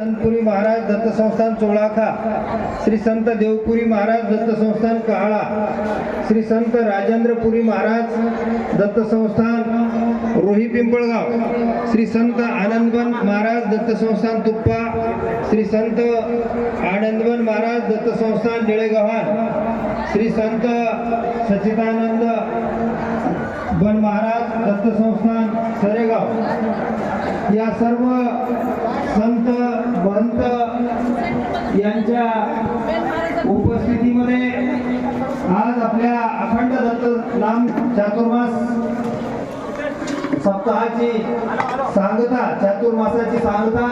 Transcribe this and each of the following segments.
आनंदपुरी महाराज दत्त संस्थान चोळाखा. श्री संत देवपुरी महाराज दत्त संस्थान कहाळा. श्री संत राजेंद्रपुरी महाराज दत्त संस्थान रोही पिंपळगाव. श्री संत आनंदवन महाराज दत्त संस्थान तुप्पा. श्री संत आनंदवन महाराज दत्त संस्थान निळेगव्हाण. श्री संत सचिदानंद वन महाराज दत्त संस्थान सरेगाव. या सर्व संत महंत यांच्या उपस्थितीमध्ये आज आपल्या अखंड दत्त नाम चातुर्मास सप्ताहाची सांगता चातुर्मासाची सांगता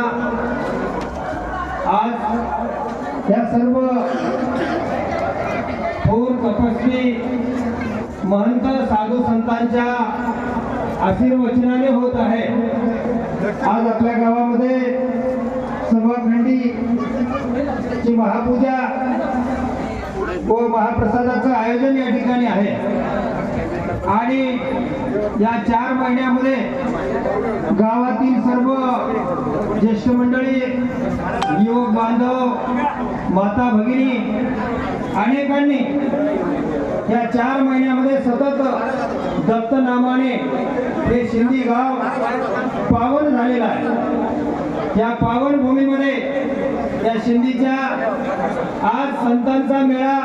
आज या सर्व थोर तपस्वी महंत साधू संतांच्या आशीर्वचनाने होत आहे. आज आपल्या गावामध्ये ची महापूजा व महाप्रसादाचं आयोजन या ठिकाणी आहे. आणि या चार महिन्यामध्ये गावातील सर्व ज्येष्ठ मंडळी युवक बांधव माता भगिनी अनेकांनी या चार महिन्यामध्ये सतत दत्तनामाने हे शिंदी गाव पावन झालेलं आहे. या पावन भूमीमध्ये शिंदीच्या आज संतांचा मेळा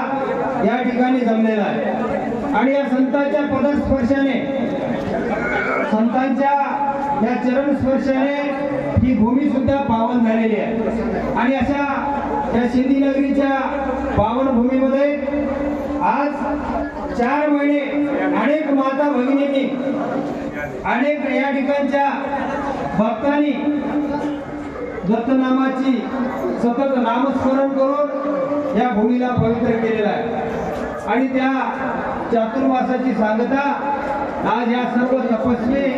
या ठिकाणी जमलेला आहे. आणि या संतांच्या पदस्पर्शाने संतांच्या या चरण स्पर्शाने ही भूमी सुद्धा पावन झालेली आहे. आणि अशा या शिंदी नगरीच्या पावन भूमीमध्ये आज चार महिने अनेक माता भगिनींनी अनेक या ठिकाणच्या भक्तांनी दत्तनामाची सतत नामस्मरण करून या भूमीला पवित्र केलेला आहे. आणि त्या चातुर्मासाची सांगता आज या सर्व तपस्वी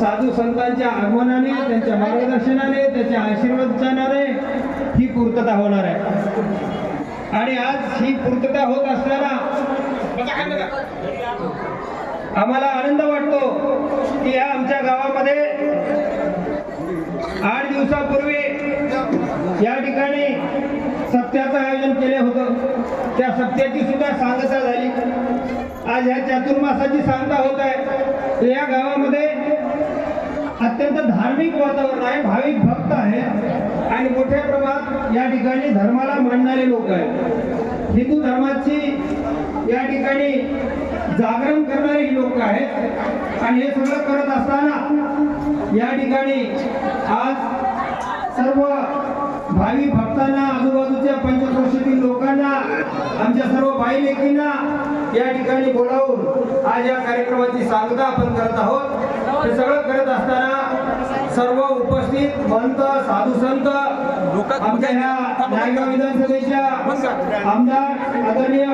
साधू संतांच्या आगमनाने त्यांच्या मार्गदर्शनाने त्यांच्या आशीर्वादाने ही पूर्तता होणार आहे. आणि आज ही पूर्तता होत असताना आम्हाला आनंद वाटतो. या ठिकाणी सत्याचं आयोजन केले होतं. त्या सत्याची सुद्धा सांगता झाली. आज ह्या चातुर्मासाची सांगता होत आहे. या गावामध्ये अत्यंत धार्मिक वातावरण आहे भाविक भक्त आहे. आणि मोठ्या प्रमाणात या ठिकाणी धर्माला मानणारे लोक आहेत. हिंदू धर्माची या ठिकाणी जागरण करणारे लोक आहेत. आणि हे सगळं करत असताना या ठिकाणी आज सर्व भावी भक्तांना आजूबाजूच्या पंचक्रोशीतील लोकांना आमच्या सर्व बाई लेकींना या ठिकाणी बोलावून आज या कार्यक्रमाची सांगता आपण करत आहोत. हे सगळं करत असताना सर्व उपस्थित महंत साधू संत आमच्या ह्या नायगाव विधानसभेच्या आमदार आदरणीय